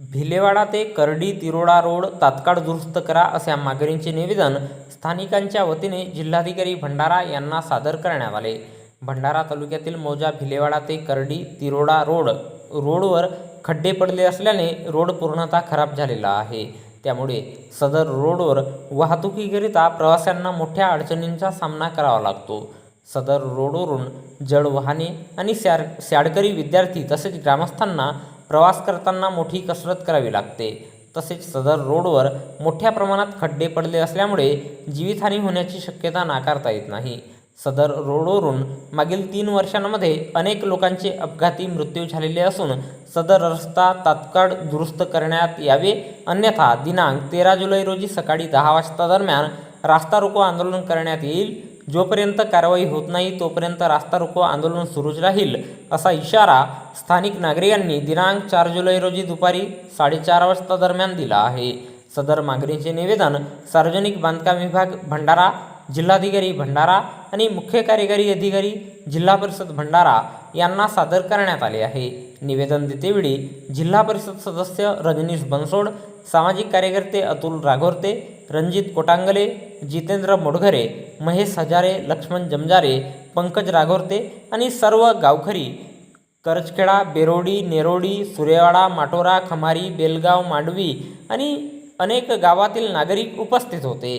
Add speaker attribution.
Speaker 1: भिलेवाडा ते करडी तिरोडा रोड तात्काळ दुरुस्त करा अशा मागणीचे निवेदन स्थानिकांच्या वतीने जिल्हाधिकारी भंडारा यांना सादर करण्यात आले. भंडारा तालुक्यातील मौजा भिलेवाडा ते करडी तिरोडा रोड रोडवर खड्डे पडले असल्याने रोड पूर्णतः खराब झालेला आहे. त्यामुळे सदर रोडवर वाहतुकीकरिता प्रवाशांना मोठ्या अडचणींचा सामना करावा लागतो. सदर रोडवरून जड वाहने आणि शार शाळकरी विद्यार्थी तसेच ग्रामस्थांना प्रवास करताना मोठी कसरत करावी लागते. तसेच सदर रोडवर मोठ्या प्रमाणात खड्डे पडले असल्यामुळे जीवितहानी होण्याची शक्यता नाकारता येत नाही. सदर रोडवरून मागील तीन वर्षांमध्ये अनेक लोकांचे अपघाती मृत्यू झालेले असून सदर रस्ता तात्काळ दुरुस्त करण्यात यावे. अन्यथा दिनांक तेरा जुलै रोजी सकाळी दहा वाजता दरम्यान रास्ता रोको आंदोलन करण्यात येईल. जोपर्यंत कारवाई होत नाही तोपर्यंत रास्ता रोको आंदोलन सुरूच राहील असा इशारा स्थानिक नागरिकांनी दिनांक चार जुलै रोजी दुपारी साडेचार वाजता दरम्यान दिला आहे. सदर मागणीचे निवेदन सार्वजनिक बांधकाम विभाग भंडारा जिल्हाधिकारी भंडारा आणि मुख्य कार्यकारी अधिकारी जिल्हा परिषद भंडारा यांना सादर करण्यात आले आहे. निवेदन देतेवेळी जिल्हा परिषद सदस्य रजनीश बनसोड सामाजिक कार्यकर्ते अतुल राघोरते रणजित कोटांगले जितेंद्र मोडघरे महेश हजारे लक्ष्मण जमजारे पंकज राघोरते आणि सर्व गावखरी करजखेडा बेरोडी नेरोडी सुरेवाडा माटोरा खमारी बेलगाव मांडवी आणि अनेक गावातील नागरिक उपस्थित होते.